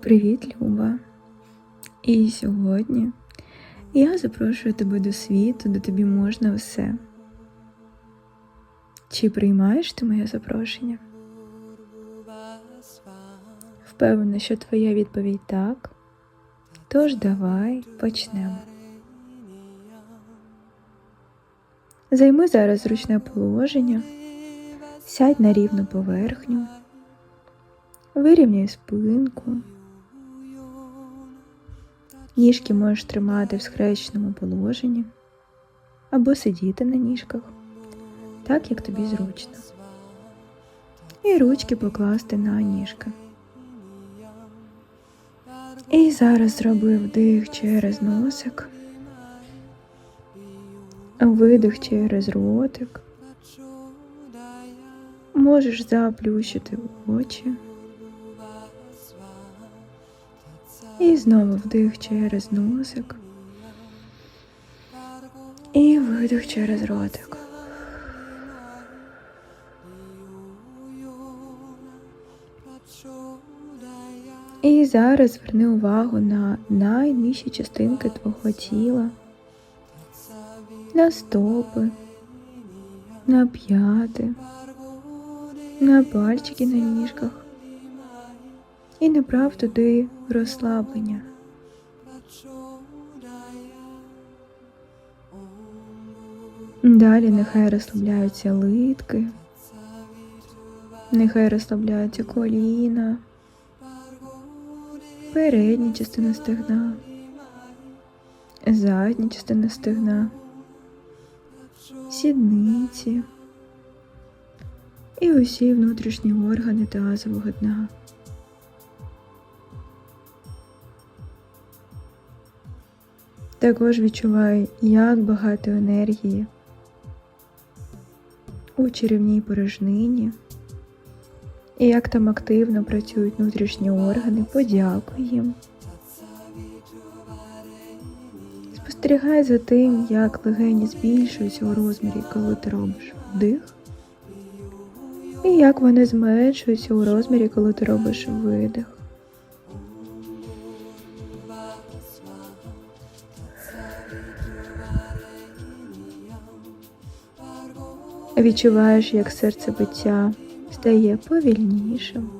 Привіт, Люба! І сьогодні я запрошую тебе до світу, де тобі можна все. Чи приймаєш ти моє запрошення? Впевнена, що твоя відповідь так. Тож давай почнемо. Займи зараз зручне положення, сядь на рівну поверхню, вирівняй спинку. Ніжки можеш тримати в скрещеному положенні або сидіти на ніжках, так як тобі зручно. І ручки покласти на ніжки. І зараз зроби вдих через носик, видих через ротик. Можеш заплющити очі. І знову вдих через носик. І видих через ротик. І зараз зверни увагу на найнижчі частинки твого тіла, на стопи, на п'яти, на пальчики на ніжках і направ туди розслаблення. Далі нехай розслабляються литки, нехай розслабляються коліна, передня частина стегна, задня частина стегна, сідниці і усі внутрішні органи тазового дна. Також відчуваю, як багато енергії у черевній порожнині і як там активно працюють внутрішні органи, подякуй їм. Спостерігай за тим, як легені збільшуються у розмірі, коли ти робиш вдих, і як вони зменшуються у розмірі, коли ти робиш видих. Відчуваєш, як серцебиття стає повільнішим.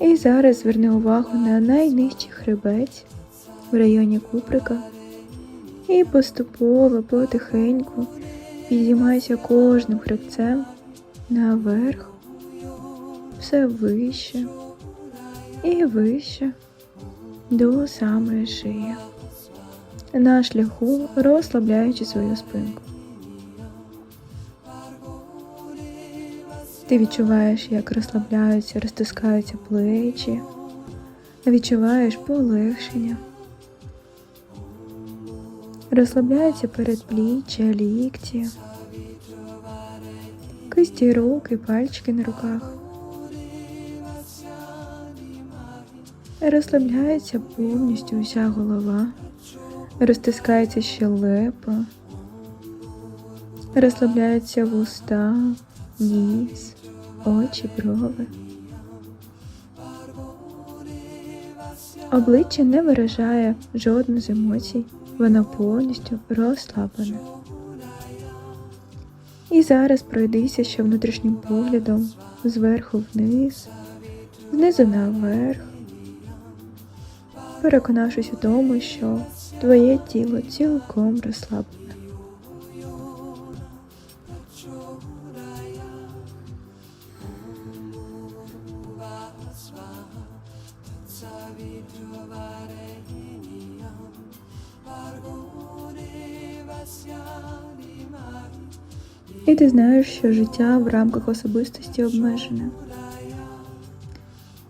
І зараз зверни увагу на найнижчий хребець в районі куприка і поступово, потихеньку підіймайся кожним хребцем наверх, все вище і вище до самої шиї на шляху розслабляючи свою спинку. Ти відчуваєш, як розслабляються, розтискаються плечі, відчуваєш полегшення. Розслабляються передпліччя, лікті, кисті руки, пальчики на руках. Розслабляється повністю уся голова розтискається щелепа, розслабляються вуста, ніс, очі, брови. Обличчя не виражає жодну з емоцій, воно повністю розслаблене. І зараз пройдися ще внутрішнім поглядом зверху вниз, знизу наверх, переконавшись у тому, що твоє тіло цілком розслаблене. І ти знаєш, що життя в рамках особистості обмежене.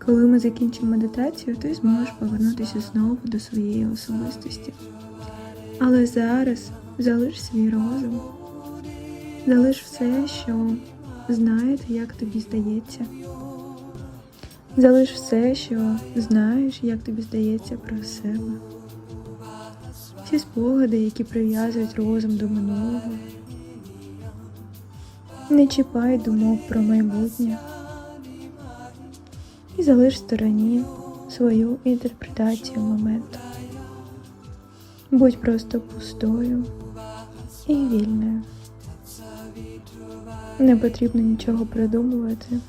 Коли ми закінчимо медитацію, ти зможеш повернутися знову до своєї особистості. Але зараз залиш свій розум, залиш все, що знаєте, як тобі здається. Залиш все, що знаєш, як тобі здається про себе. Всі спогади, які прив'язують розум до минулого. Не чіпай думок про майбутнє і залиш в стороні свою інтерпретацію моменту. Будь просто пустою і вільною. Не потрібно нічого придумувати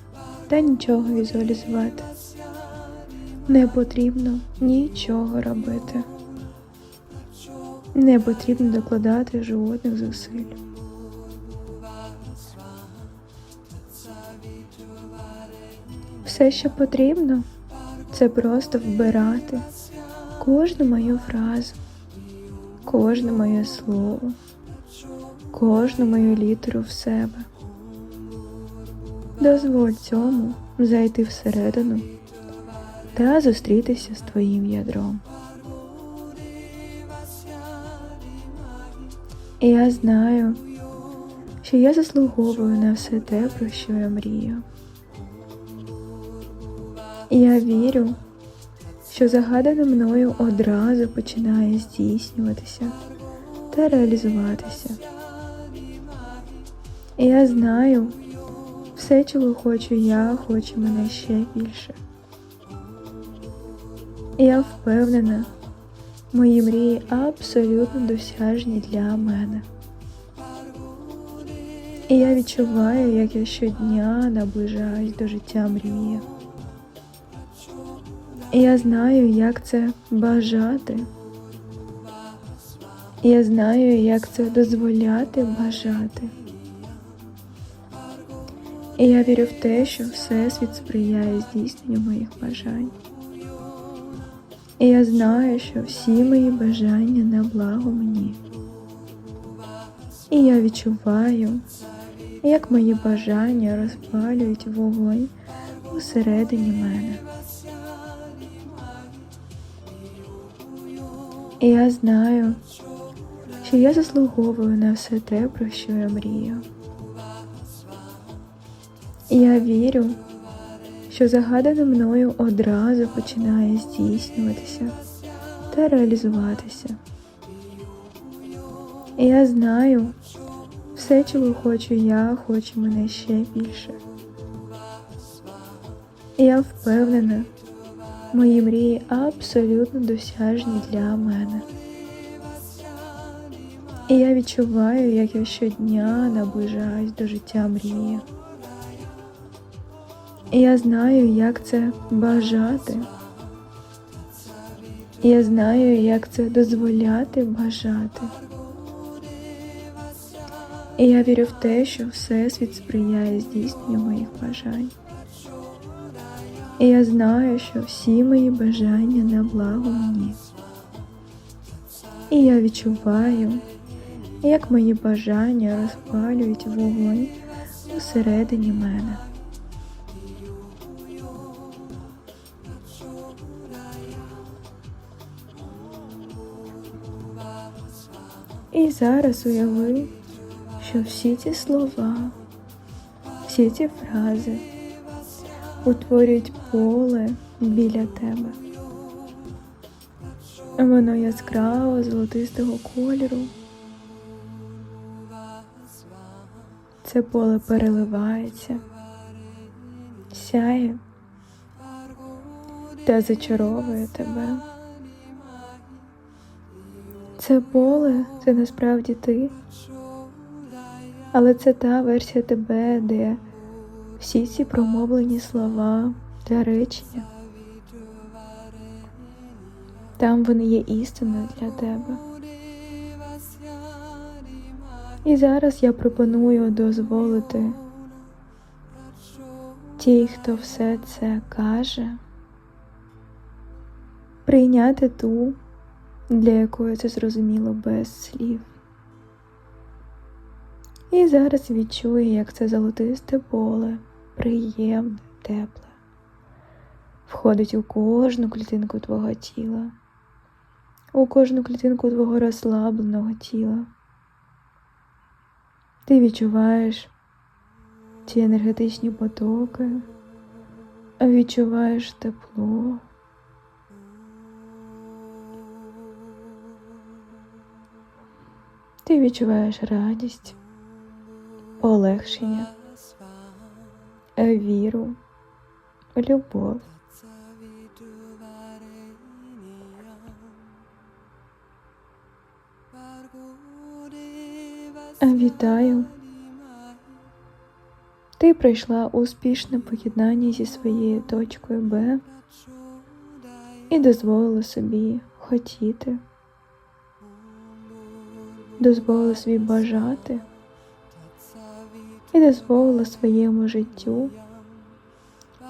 та нічого візуалізувати. Не потрібно нічого робити. Не потрібно докладати жодних зусиль. Все, що потрібно, це просто вбирати кожну мою фразу, кожне моє слово, кожну мою літеру в себе. Дозволь цьому зайти всередину та зустрітися з твоїм ядром. І я знаю, що я заслуговую на все те, про що я мрію. І я вірю, що загадане мною одразу починає здійснюватися та реалізуватися. І я знаю, все, чого хочу я, хоче мене ще більше. Я впевнена, мої мрії абсолютно досяжні для мене. І я відчуваю, як я щодня наближаюсь до життя мрії. І я знаю, як це бажати. Я знаю, як це дозволяти бажати. І я вірю в те, що Всесвіт сприяє здійсненню моїх бажань. І я знаю, що всі мої бажання на благо мені. І я відчуваю, як мої бажання розпалюють вогонь усередині мене. І я знаю, що я заслуговую на все те, про що я мрію. І я вірю, що загадане мною одразу починає здійснюватися та реалізуватися. І я знаю, все, чого хочу я, хоче мене ще більше. І я впевнена, мої мрії абсолютно досяжні для мене. І я відчуваю, як я щодня наближаюсь до життя мрії. І я знаю, як це бажати. І я знаю, як це дозволяти бажати. І я вірю в те, що Всесвіт сприяє здійсненню моїх бажань. І я знаю, що всі мої бажання на благо мені. І я відчуваю, як мої бажання розпалюють вогонь усередині мене. І зараз уяви, що всі ці слова, всі ці фрази утворюють поле біля тебе. Воно яскраво золотистого кольору. Це поле переливається, сяє та зачаровує тебе. Це поле це насправді ти, але це та версія тебе, де всі ці промовлені слова та речення. Там вони є істиною для тебе. І зараз я пропоную дозволити ті, хто все це каже, прийняти ту, для якої це зрозуміло без слів. І зараз відчує, як це золотисте поле, приємне, тепле, входить у кожну клітинку твого тіла, у кожну клітинку твого розслабленого тіла. Ти відчуваєш ці енергетичні потоки, відчуваєш тепло. Ти відчуваєш радість, полегшення. Віру, любов. Вітаю! Ти пройшла успішне поєднання зі своєю точкою Б і дозволила собі хотіти, дозволила собі бажати і дозволила своєму життю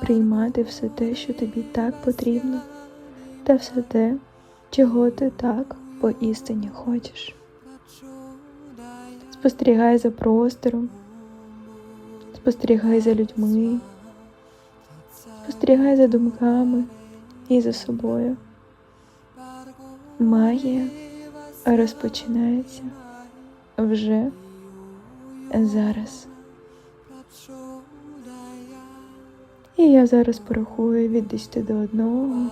приймати все те, що тобі так потрібно, та все те, чого ти так поістині хочеш. Спостерігай за простором, спостерігай за людьми, спостерігай за думками і за собою. Магія розпочинається вже зараз. І я зараз порахую від 10 до 1.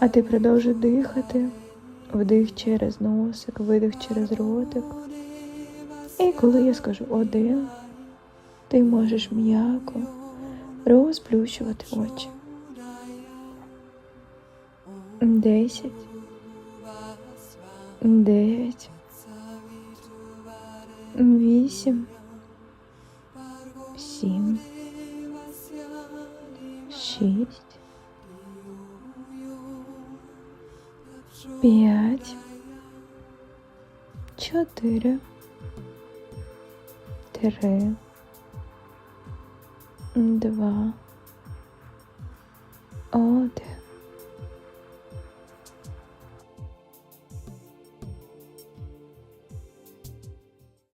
А ти продовжуй дихати. Вдих через носик, видих через ротик. І коли я скажу один, ти можеш м'яко розплющувати очі. Десять. Дев'ять. Вісім. Сім. Шість. П'ять. Чотири. Три. Два. Один.